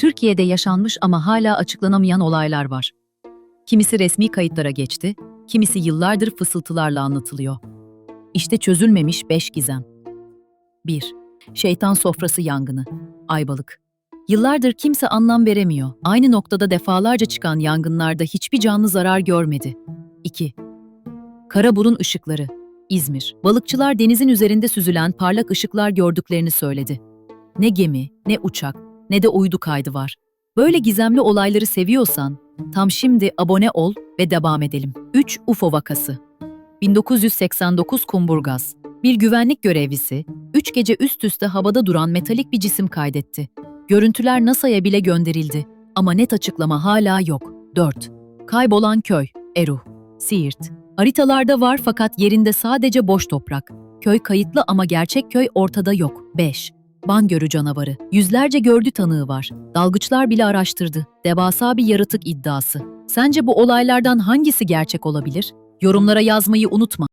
Türkiye'de yaşanmış ama hala açıklanamayan olaylar var. Kimisi resmi kayıtlara geçti, kimisi yıllardır fısıltılarla anlatılıyor. İşte çözülmemiş beş gizem. 1. Şeytan sofrası yangını. Aybalık. Yıllardır kimse anlam veremiyor. Aynı noktada defalarca çıkan yangınlarda hiçbir canlı zarar görmedi. 2. Karaburun ışıkları. İzmir. Balıkçılar denizin üzerinde süzülen parlak ışıklar gördüklerini söyledi. Ne gemi, ne uçak, ne de uydu kaydı var. Böyle gizemli olayları seviyorsan, tam şimdi abone ol ve devam edelim. 3. UFO vakası. 1989 Kumburgaz. Bir güvenlik görevlisi, 3 gece üst üste havada duran metalik bir cisim kaydetti. Görüntüler NASA'ya bile gönderildi ama net açıklama hala yok. 4. Kaybolan köy, Eruh, Siirt. Haritalarda var fakat yerinde sadece boş toprak. Köy kayıtlı ama gerçek köy ortada yok. 5. Bangörü canavarı. Yüzlerce gördü tanığı var. Dalgıçlar bile araştırdı. Devasa bir yaratık iddiası. Sence bu olaylardan hangisi gerçek olabilir? Yorumlara yazmayı unutma.